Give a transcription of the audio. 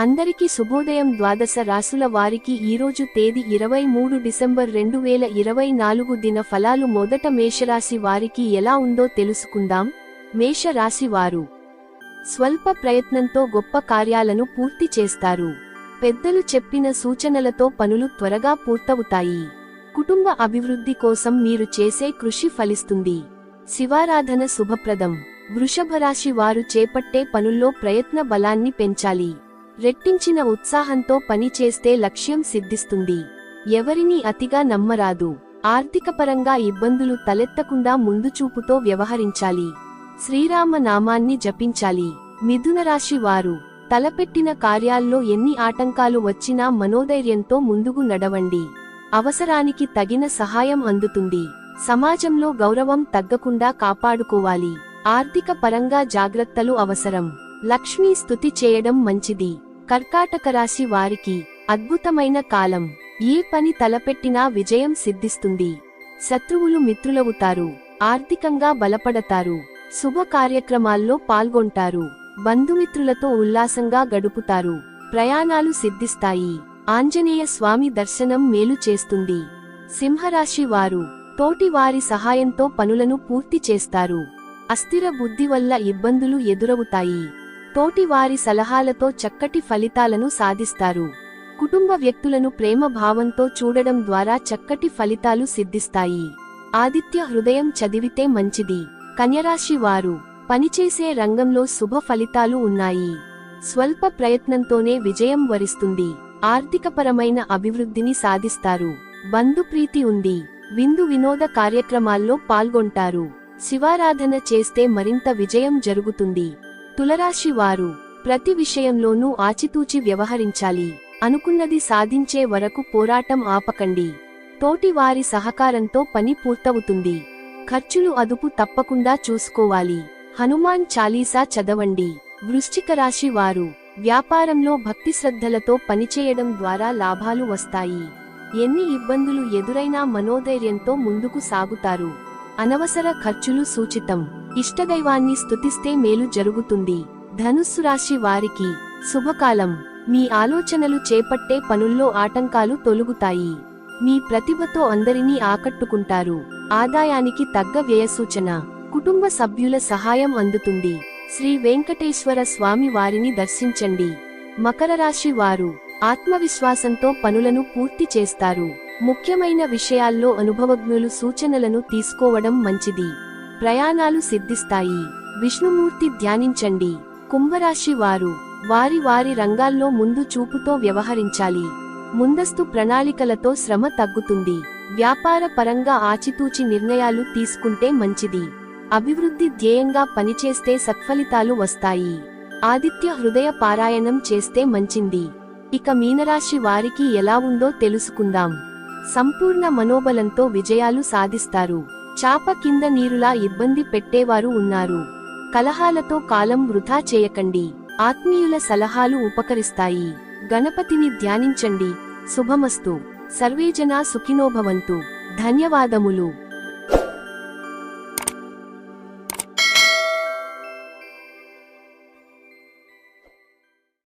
అందరికీ శుభోదయం ద్వాదశ రాసుల వారికి ఈరోజు తేదీ ఇరవై మూడు డిసెంబర్ రెండు వేల ఇరవై నాలుగు దిన ఫలాలు మొదట మేషరాశి వారికి ఎలా ఉందో తెలుసుకుందాం. మేషరాశి వారు స్వల్ప ప్రయత్నంతో గొప్ప కార్యాలను పూర్తి చేస్తారు. పెద్దలు చెప్పిన సూచనలతో పనులు త్వరగా పూర్తవుతాయి. కుటుంబ అభివృద్ధి కోసం మీరు చేసే కృషి ఫలిస్తుంది. శివారాధన శుభప్రదం. వృషభరాశి వారు చేపట్టే పనుల్లో ప్రయత్న బలాన్ని పెంచాలి. రెట్టించిన ఉత్సాహంతో పని చేస్తే లక్ష్యం సిద్ధిస్తుంది. ఎవరిని అతిగా నమ్మరాదు. ఆర్థికపరంగా ఇబ్బందులు తలెత్తకుండా ముందుచూపుతో వ్యవహరించాలి. శ్రీరామ నామాన్ని జపించాలి మిథునరాశి వారు తలపెట్టిన కార్యాల్లో ఎన్ని ఆటంకాలు వచ్చినా మనోధైర్యంతో ముందుకు నడవండి. అవసరానికి తగిన సహాయం అందుతుంది. సమాజంలో గౌరవం తగ్గకుండా కాపాడుకోవాలి. ఆర్థిక పరంగా జాగ్రత్తలు అవసరం. లక్ష్మీ స్థుతి చేయడం మంచిది. కర్కాటక రాశి వారికి అద్భుతమైన కాలం. ఏ పని తలపెట్టినా విజయం సిద్ధిస్తుంది. శత్రువులు మిత్రులవుతారు. ఆర్థికంగా బలపడతారు. శుభ కార్యక్రమాల్లో పాల్గొంటారు. బంధుమిత్రులతో ఉల్లాసంగా గడుపుతారు. ప్రయాణాలు సిద్ధిస్తాయి. ఆంజనేయ స్వామి దర్శనం మేలు చేస్తుంది. సింహరాశి వారు తోటి వారి సహాయంతో పనులను పూర్తి చేస్తారు. అస్థిర బుద్ధి వల్ల ఇబ్బందులు ఎదురవుతాయి. తోటి వారి సలహాలతో చక్కటి ఫలితాలను సాధిస్తారు. కుటుంబ వ్యక్తులను ప్రేమ భావంతో చూడడం ద్వారా చక్కటి ఫలితాలు సిద్ధిస్తాయి. ఆదిత్య హృదయం చదివితే మంచిది. కన్యరాశి వారు పనిచేసే రంగంలో శుభ ఫలితాలు ఉన్నాయి. స్వల్ప ప్రయత్నంతోనే విజయం వరిస్తుంది. ఆర్థికపరమైన అభివృద్ధిని సాధిస్తారు. బంధుప్రీతి ఉంది. విందు వినోద కార్యక్రమాల్లో పాల్గొంటారు. శివారాధన చేస్తే మరింత విజయం జరుగుతుంది. తులరాశి వారు ప్రతి విషయంలోనూ ఆచితూచి వ్యవహరించాలి. అనుకున్నది సాధించే వరకు పోరాటం ఆపకండి. తోటి వారి సహకారంతో పని పూర్తవుతుంది. ఖర్చులు అదుపు తప్పకుండా చూసుకోవాలి. హనుమాన్ చాలీసా చదవండి. వృశ్చిక రాశి వారు వ్యాపారంలో భక్తి శ్రద్ధలతో పనిచేయడం ద్వారా లాభాలు వస్తాయి. ఎన్ని ఇబ్బందులు ఎదురైనా మనోధైర్యంతో ముందుకు సాగుతారు. అనవసర ఖర్చులు సూచితం. ఇష్టదైవాన్ని స్తుతిస్తే మేలు జరుగుతుంది. ధనుస్సు రాశి వారికి శుభకాలం. మీ ఆలోచనలు చేపట్టే పనుల్లో ఆటంకాలు తొలుగుతాయి. మీ ప్రతిభతో అందరినీ ఆకట్టుకుంటారు. ఆదాయానికి తగ్గ వ్యయసూచన. కుటుంబ సభ్యుల సహాయం అందుతుంది. శ్రీ వెంకటేశ్వర స్వామి వారిని దర్శించండి. మకర రాశి వారు ఆత్మవిశ్వాసంతో పనులను పూర్తి చేస్తారు. ముఖ్యమైన విషయాల్లో అనుభవజ్ఞులు సూచనలను తీసుకోవడం మంచిది. ప్రయాణాలు సిద్ధిస్తాయి. విష్ణుమూర్తి ధ్యానించండి. కుంభరాశి వారు వారి వారి రంగాల్లో ముందు చూపుతో వ్యవహరించాలి. ముందస్తు ప్రణాళికలతో శ్రమ తగ్గుతుంది. వ్యాపార పరంగా ఆచితూచి నిర్ణయాలు తీసుకుంటే మంచిది. అభివృద్ధి ధ్యేయంగా పనిచేస్తే సత్ఫలితాలు వస్తాయి. ఆదిత్య హృదయ పారాయణం చేస్తే మంచింది. ఇక మీనరాశి వారికి ఎలా ఉందో తెలుసుకుందాం. సంపూర్ణ మనోబలంతో విజయాలు సాధిస్తారు. చాప కింద నీరులా ఇబ్బంది పెట్టేవారు ఉన్నారు. కలహాలతో కాలం వృధా చేయకండి. ఆత్మీయుల సలహాలు ఉపకరిస్తాయి. గణపతిని ధ్యానించండి. శుభమస్తు. సర్వేజనా సుఖినోభవంతు. ధన్యవాదములు.